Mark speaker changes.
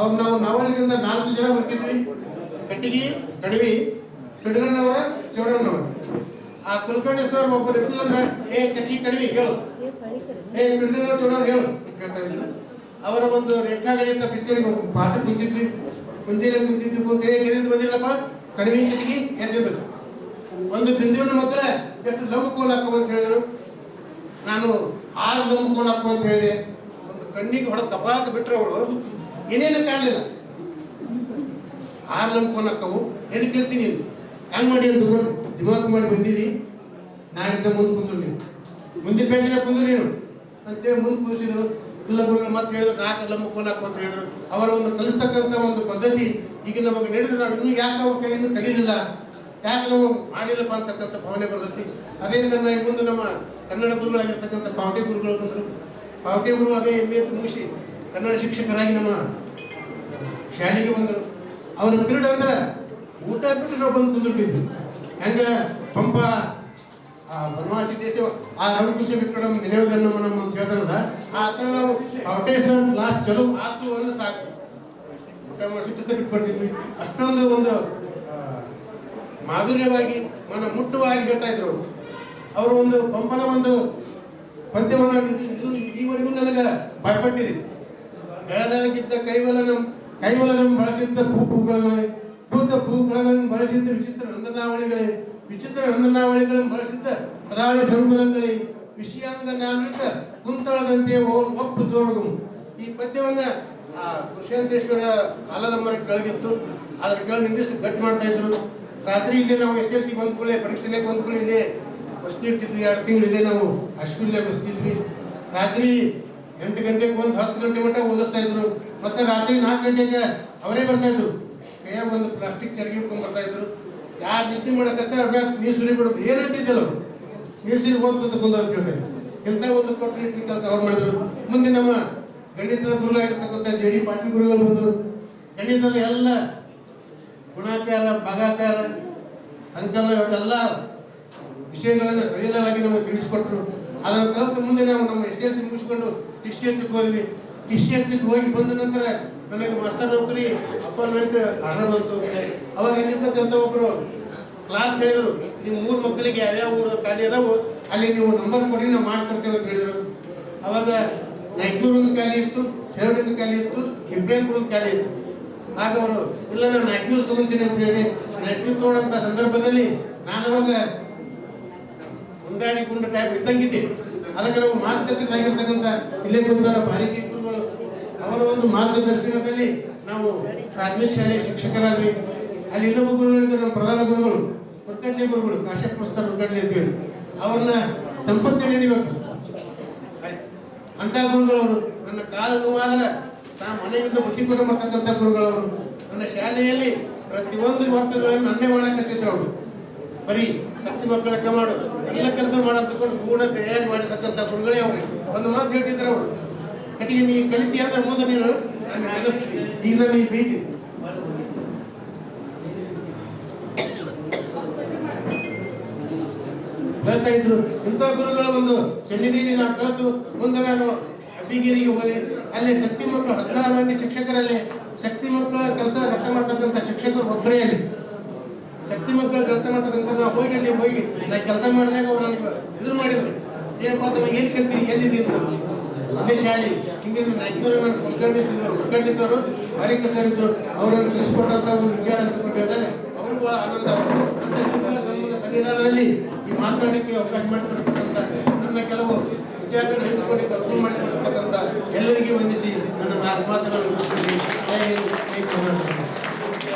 Speaker 1: ಅವ್ರು ನಾವು ನಾವಳಿಗಿಂದ ನಾಲ್ಕು ಜನ ಬರ್ತಿದ್ವಿ. ಕಟ್ಟಿಗೆ ಕಣಿವಿ ಪಿಡ್ಗಣ್ಣವರ ಚೌಡಣ್ಣವರು ಆ ಕುಲಕರ್ಣಿ ಸರ್ ಒಬ್ಬರು ಇರ್ತಿದ್ರೆ ಏ ಕಟ್ಟಿಗೆ ಕಣಿವಿ, ಹೇಳು. ಏ ಪಿಡ್ಗಣ್ಣವ್ರ ಚೌಡವ್ರು ಹೇಳು. ಹೇಳ್ತಾ ಇದ್ರು. ಅವರ ಒಂದು ರೇಖಾಗಳಿಂದ ಪಿಕ್ಚರ್ಗೆ ಪಾಠ ಕುಂತಿದ್ವಿ. ಮುಂದಿನ ಕುಂತಿದ್ದು ಕುಂತ ಏನಿಂದ ಬಂದಿಲ್ಲಪ್ಪ. ಕಣಿವಿ ಕಟ್ಟಿಗೆ ಎಂದಿದ್ರು ಒಂದು ಬಿಂದುವಿನ ಮಾತ್ರ ಎಷ್ಟು ಲಂಬ ಕೋಲ್ ಹಾಕುವ ಅಂತ ಹೇಳಿದ್ರು. ನಾನು ಆರು ಲಂಬ ಕೋಲ್ ಹಾಕುವ ಅಂತ ಹೇಳಿದೆ. ಒಂದು ಕಣ್ಣಿಗೆ ಹೊಡೆದ ಕಪಾಳಕ ಬಿಟ್ರೆ ಅವರು. ಏನೇನು ಕಾಣಲಿಲ್ಲ. ಆರು ಕೋಲ್ ಹಾಕವು. ಎಲ್ಲಿ ಕೇಳ್ತೀನಿ ನೀನು ಮಾಡಿ ಅಂತ ದಿಮಾಕ್ ಮಾಡಿ ಬಂದಿದಿ? ನಾಡಿದ್ದ ಮುಂದೆ ಕುಂದ್ರು ನೀನು. ಮುಂದಿನ ಪೇಜಿನ ಕುಂದ್ರು ನೀನು. ಅಂತೇಳಿ ಮುಂದೆ ಕುಂದಿಸಿದ್ರು ಇಲ್ಲ ಗುರುಗಳು ಮತ್ತೆ ಹೇಳಿದ್ರು, ನಾಲ್ಕು ಲಂಬ ಹಾಕು ಅಂತ ಹೇಳಿದ್ರು. ಅವರ ಒಂದು ಕಲಿಸ್ತಕ್ಕಂಥ ಒಂದು ಪದ್ಧತಿ ಈಗ ನಮಗೆ ನಡೆದ್ರೆ. ನಾವು ಇನ್ನೂ ಯಾಕೆ ಅವ್ರ ಕೈಯನ್ನು ಇನ್ನೂ ಕಲೀಲಿಲ್ಲ? ಯಾಕೆ ನಾವು ಮಾಡಿಲ್ಲಪ್ಪ ಅಂತಕ್ಕಂಥ ಭಾವನೆ ಬರ್ತೈತಿ. ಅದೇ ಈ ಮುಂದೆ ನಮ್ಮ ಕನ್ನಡ ಗುರುಗಳಾಗಿರ್ತಕ್ಕಂಥ ಪಾವಟಿ ಗುರುಗಳು ಬಂದರು. ಪಾವಟಿ ಗುರುಗಳು ಅದೇ ಎಮ್ಮೆ ಮುಗಿಸಿ. ಕನ್ನಡ ಶಿಕ್ಷಕರಾಗಿ ನಮ್ಮ ಶಾಲೆಗೆ ಬಂದರು. ಅವರ ಪಿರಿಯಡ್ ಅಂದ್ರೆ ಊಟ ಬಿಟ್ಟು ನಾವು ಬಂದು ಕುಂದಿರ್ತಿದ್ವಿ ಹೆಂಗೆ? ಪಂಪ, ಆ, ಬನವಾಸಿ ದೇಶ, ಆ ರಮಕೃಷ್ಣ ಬಿಟ್ಕೊಂಡು ನಮ್ಮ ನೆನೆಯೋದನ್ನು ನಮ್ಮ ಕೇಳ್ತಾರಲ್ಲ, ಆ ಥರ ನಾವು ಪಾವಟೆ ಸರ್ ಕ್ಲಾಸ್ ಚಲೋ ಆತು ಅಂದ್ರೆ ಸಾಕು. ಊಟ ಮಾಡಿ ಬಿಟ್ಟು ಬರ್ತಿದ್ವಿ. ಅಷ್ಟೊಂದು ಒಂದು ಮಾಧುರ್ಯವಾಗಿ ಮನ ಮುಟ್ಟುವಾಗಿ ಹೇಳ್ತಾ ಇದ್ರು. ಅವರು ಒಂದು ಪಂಪನ ಒಂದು ಪದ್ಯವನ್ನು ಈವರೆಗೂ ನನಗೆ ಭಯಪಟ್ಟಿದೆ. ಬೆಳೆದಳಕ್ಕಿದ್ದ ಕೈವಲನ ಕೈವಲನಂ ಬಳಸಿದ್ದ ಭೂಪುಗಳೇ ಭೂತ ಭೂಗಳನ್ನು ಬಳಸಿದ್ದ ವಿಚಿತ್ರ ನಂದನಾವಳಿಗಳೇ ವಿಚಿತ್ರ ನಂದನಾವಳಿಗಳನ್ನು ಬಳಸಿದ್ದ ಮದಾಳಿ ಸಂಕುಲಗಳೇ ವಿಷಯಾಂಗ ನಾಳಿತ ಕುಂತಳದಂತೆ ಒಪ್ಪು ದೋರಗು ಈ ಪದ್ಯವನ್ನ, ಆ ಕೃಷ್ಣೇಶ್ವರ ಆಲದಮ್ಮರ ಕೆಳಗಿತ್ತು. ಅದ್ರ ಕೆಳಗೆ ನಿಂದಿಸಿ ಗಟ್ಟಿ ಮಾಡ್ತಾ ಇದ್ರು? ರಾತ್ರಿ ಇಲ್ಲಿ ನಾವು ಎಸ್ ಎಲ್ ಸಿ ಬಂದ ಕೂಡಲೇ ಪರೀಕ್ಷೆನೇ ಬಂದ ಕೂಡಲೇ ಇಲ್ಲೇ ಬಸ್ತಿರ್ತಿದ್ವಿ ಎರಡು ತಿಂಗಳು ಇಲ್ಲೇ ನಾವು ಅಶ್ವಿನ್ಯಾಗ ಬಸ್ತಿದ್ವಿ ರಾತ್ರಿ ಎಂಟು ಗಂಟೆಗೆ ಒಂದು ಹತ್ತು ಗಂಟೆ ಮಟ್ಟ ಓದಿಸ್ತಾ ಇದ್ರು. ಮತ್ತೆ ರಾತ್ರಿ ನಾಲ್ಕು ಗಂಟೆಗೆ ಅವರೇ ಬರ್ತಾ ಇದ್ರು. ಕೈಯಾಗ ಒಂದು ಪ್ಲಾಸ್ಟಿಕ್ ಚರಗಿ ಹಿಡ್ಕೊಂಡು ಬರ್ತಾ ಇದ್ರು. ಯಾರು ನಿದ್ದೆ ಮಾಡಕತ್ತ ಅವ್ರ ನೀರು ಸುರಿ ಬಿಡೋದು ಏನಂತಿದ್ದಿಲ್ಲ ಅವರು. ನೀರು ಸುರಿ ಓದ್ಕೊಂತ ಕುಂದ್ರ ಅಂತ ಹೇಳ್ತಾ ಇದ್ರು. ಇಂಥ ಒಂದು ಕೊಟ್ಟಿನ ಕೆಲಸ ಅವ್ರು ಮಾಡಿದ್ರು. ಮುಂದೆ ನಮ್ಮ ಗಣಿತದ ಗುರುಗಳಾಗಿರ್ತಕ್ಕಂಥ ಜೆ ಡಿ ಪಾಟೀಲ್ ಗುರುಗಳು ಬಂದರು. ಗಣಿತದ ಎಲ್ಲ ಗುಣಾಕಾರ, ಭಾಗಾಕಾರ, ಸಂಕಲನ ಎಲ್ಲ ವಿಷಯಗಳನ್ನು ಸರಿಯಲವಾಗಿ ನಮಗೆ ತಿಳಿಸಿಕೊಟ್ರು. ಅದನ್ನು ಕಲಿತು ಮುಂದೆ ನಾವು ನಮ್ಮ ಎಸ್ ಎಲ್ ಸಿ ಮುಗಿಸ್ಕೊಂಡು ಟಿಸಿ ಹಚ್ಚಕ್ಕೆ ಹೋದ್ವಿ. ಟಿಸಿ ಹಚ್ಚಕ್ಕೆ ಹೋಗಿ ಬಂದ ನಂತರ ನನಗೆ ಮಾಸ್ಟರ್ ನೌಕರಿ ಅಪಾಯಿಂಟ್ಮೆಂಟ್ ಆರ್ಡರ್ ಬಂತು. ಅವಾಗ ಇಲ್ಲಿರ್ತಕ್ಕಂಥ ಒಬ್ಬರು ಕ್ಲಾರ್ಕ್ ಹೇಳಿದರು ನೀವು ಮೂರು ಮಕ್ಕಳಿಗೆ ಯಾವ್ಯಾವ ಊರು ಖಾಲಿ ಅದಾವು, ಅಲ್ಲಿ ನೀವು ನಂಬರ್ ಕೊಡಿ, ನಾವು ಮಾಡ್ಕೊಡ್ತೇವೆ ಅಂತ ಹೇಳಿದರು. ಅವಾಗ ನಾಯ್ಕನೂರು ಒಂದು ಖಾಲಿ ಇತ್ತು ಶರಡಿಂದ ಖಾಲಿ ಇತ್ತು ಇಬ್ರಾಹಿಂಪುರ ಒಂದು ಖಾಲಿ ಇತ್ತು. ಆಗ ಅವರು, ಇಲ್ಲ, ನಾನು ನಾಯ್ಕನೂರು ತಗೊಂತೀನಿ ಅಂತ ಹೇಳಿದೆ ನಾಯ್ಕನೂರು ತಗೊಂಡಂಥ ಸಂದರ್ಭದಲ್ಲಿ ನಾನು ಅವಾಗ ಹೊಂದಾಣಿ ಗುಂಡ ಟೈಪ್ ಇದ್ದಂಗಿದೆ ಅದಕ್ಕೆ ನಾವು ಮಾರ್ಗದರ್ಶಕರಾಗಿರ್ತಕ್ಕಂಥ ಇಲ್ಲೇ ಕುಂತಾರ ಭಾರತೀಯ ಗುರುಗಳು ಅವರ ಒಂದು ಮಾರ್ಗದರ್ಶನದಲ್ಲಿ ನಾವು ಪ್ರಾಥಮಿಕ ಶಾಲೆಯ ಶಿಕ್ಷಕರಾದ್ವಿ. ಅಲ್ಲಿ ಇನ್ನೊಬ್ಬ ನಮ್ಮ ಪ್ರಧಾನ ಗುರುಗಳು ಉರ್ಕಟ್ಲೆ ಗುರುಗಳು, ಕಾಶ್ಯಪ್ ಮಸ್ತರ್ ಅಂತ ಅಂತೇಳಿ. ಅವ್ರನ್ನ ನೆನೆಬೇಕು ಆಯ್ತು. ಅಂತ ಗುರುಗಳವರು, ನನ್ನ ಕಾಲ ನೋವಾದ್ರೆ ನಾ ಮನೆಯಿಂದ ಬುದ್ಧಿ ಕೊಟ್ಟು ಬರ್ತಕ್ಕಂಥ ಗುರುಗಳವರು, ನನ್ನ ಶಾಲೆಯಲ್ಲಿ ಪ್ರತಿಯೊಂದು ವರ್ಗಗಳನ್ನು ನನ್ನೇ ಮಾಡಕತ್ತಿದ್ರು ಅವರು. ಬರೀ ಶಕ್ತಿ ಮಕ್ಕಳ ಮಾಡು ಎಲ್ಲ ಕೆಲಸ ಮಾಡಂತಕೊಂಡು ಗುಣ ತಯಾರು ಮಾಡಿರ್ತಕ್ಕಂಥ ಗುರುಗಳೇ ಅವ್ರಿಗೆ ಒಂದು ಮಾತು ಹೇಳ್ತಿದ್ರು ಅವರು. ಕಟ್ಟಿಗೆ ನೀ ಕಲಿತಿ ಅಂದ್ರೆ ಮುಂದೆ ನೀನು ಈಗ ನಾನು ಈ ಬೀತಿ ಹೇಳ್ತಾ ಇದ್ರು. ಇಂಥ ಗುರುಗಳ ಒಂದು ಸನ್ನಿಧಿಯಲ್ಲಿ ನಾನು ಕಲಿತು. ಮುಂದೆ ನಾನು ಅಬ್ಬಿಗಿರಿಗೆ ಹೋದೆ. ಅಲ್ಲಿ ಶಕ್ತಿ ಮಕ್ಕಳು ಹದಿನಾರು ಮಂದಿ ಶಿಕ್ಷಕರಲ್ಲಿ ಶಕ್ತಿ ಮಕ್ಕಳ ಕೆಲಸ ಲೆಕ್ಕ ಮಾಡ್ತಕ್ಕಂಥ ಶಿಕ್ಷಕರು ಒಬ್ಬರೇ ಅಲ್ಲಿ. ಶಕ್ತಿ ಮಕ್ಕಳು ಕೆಲಸ ಮಾಡ್ತಕ್ಕಂಥ ನಾವು ಹೋಗಿ, ಅಲ್ಲಿ ಹೋಗಿ. ನಾ ಕೆಲಸ ಮಾಡಿದಾಗ ಅವ್ರು ನನಗೆ ಇದು ಮಾಡಿದ್ರು. ಏನಪ್ಪ ನಾನು ಎಲ್ಲಿ ಕಲ್ತೀನಿ ಎಲ್ಲಿ ನೀನು ಅದೇ ಶಾಲೆ. ಇಂಗ್ಲೀಷ್ ನಾಲ್ಕುನೂರು ನಾನು ಉದ್ಘಾಟಿಸಿದ್ರು ಉದ್ಘಾಟಿಸಿದವರು ಮಾರಿಕ ಸರ್ ಇದ್ರು. ಅವರನ್ನು ತಿಳಿಸ್ಕೊಟ್ಟಂಥ ಒಂದು ವಿಚಾರ ಅಂತಕೊಂಡು ಹೇಳಿದಾಗ ಅವರು ಬಹಳ ಆನಂದ. ಅಂತ ನಮ್ಮ ಸನ್ನಿಧಾನದಲ್ಲಿ ಈ ಮಾತನಾಡಲಿಕ್ಕೆ ಅವಕಾಶ ಮಾಡಿಕೊಡ್ತಕ್ಕಂಥ ನನ್ನ ಕೆಲವು ವಿಚಾರಗಳನ್ನು ಹಂಚಿಕೊಂಡಿದ್ದು ಅರ್ಥ ಮಾಡಿಕೊಡ್ತಕ್ಕಂಥ ಎಲ್ಲರಿಗೆ ವಂದಿಸಿ ನನ್ನ ಮಾತುಗಳನ್ನು